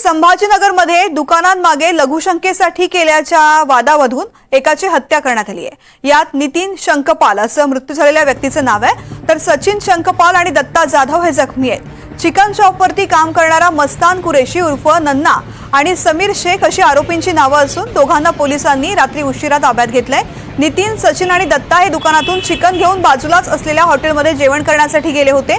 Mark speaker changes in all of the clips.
Speaker 1: संभाजीनगरमध्ये दुकानांमागे लघुशंकेसाठी केल्याच्या वादावधून एकाची हत्या करण्यात आली आहे. यात नितीन शंकपाल असं मृत्यू झालेल्या व्यक्तीचं नाव आहे. तर सचिन शंकपाल आणि दत्ता जाधव हे जखमी आहेत. चिकन शॉपवरती काम करणारा मस्तान कुरेशी उर्फ नन्ना आणि समीर शेख अशी आरोपींची नावं असून दोघांना पोलिसांनी रात्री उशिरा ताब्यात घेतलंय. नितीन सचिन आणि दत्ता हे दुकानातून चिकन घेऊन बाजूलाच असलेल्या हॉटेलमध्ये जेवण करण्यासाठी गेले होते.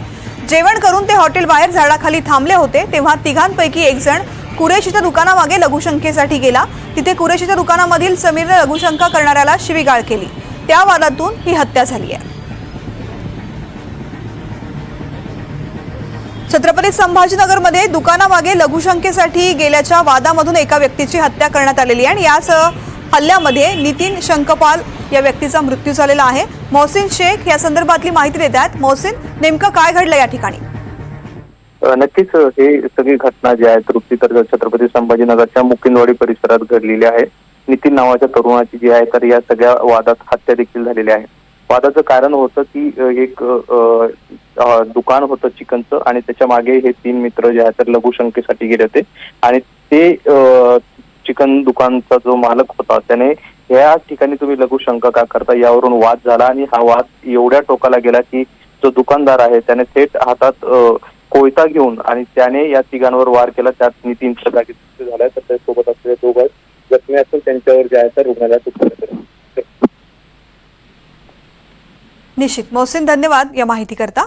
Speaker 1: जेवण करून ते हॉटेल बाहेर झाडाखाली थांबले होते तेव्हा तिघांपैकी एक जण कुरेशीच्या दुकानामागे लघुशंकेसाठी गेला. तिथे कुरेशीच्या दुकानामधील समीरने लघुशंका करणाऱ्याला शिवीगाळ केली. त्या वादातून ही हत्या झाली आहे. छत्रपती संभाजीनगरमध्ये दुकानामागे लघुशंकेसाठी गेल्याच्या वादामधून एका व्यक्तीची हत्या करण्यात आलेली आहे आणि याच हल्ल्यामध्ये नितीन शंकपाल या व्यक्तीचा मृत्यू झालेला आहे. मोहसिन शेख या संदर्भातली माहिती देत आहेत. मोहसिन नेमकं काय घडलं या ठिकाणी?
Speaker 2: नक्कीच हे सगळी घटना जी आहे तृप्ती तर छत्रपती संभाजीनगरच्या मुकिंदवाडी परिसरात घडलेली आहे. नितीन नावाच्या तरुणाची जी आहे तर या सगळ्या वादात हत्या देखील झालेली आहे. वादाचं कारण होतं की एक दुकान होतं चिकनचं आणि त्याच्यामागे हे तीन मित्र जे आहेत तर लघुशंकेसाठी गेले होते. आणि ते चिकन दुकानचा जो मालक होता त्याने या ठिकाणी तुम्ही लघुशंका का करता? यावरून वाद झाला आणि हा वाद एवढ्या टोकाला गेला की जो दुकानदार आहे त्याने थेट हातात कोयता घेऊन आणि त्याने या तिघांवर वार केला. त्यात नितीन जागी मृत्यू झालाय तर त्यासोबत असलेले दोघं जखमी असून त्यांच्यावर जे आहे तर रुग्णालयात उपचार
Speaker 1: निश्चित. मोहसिन धन्यवाद या माहितीकरता.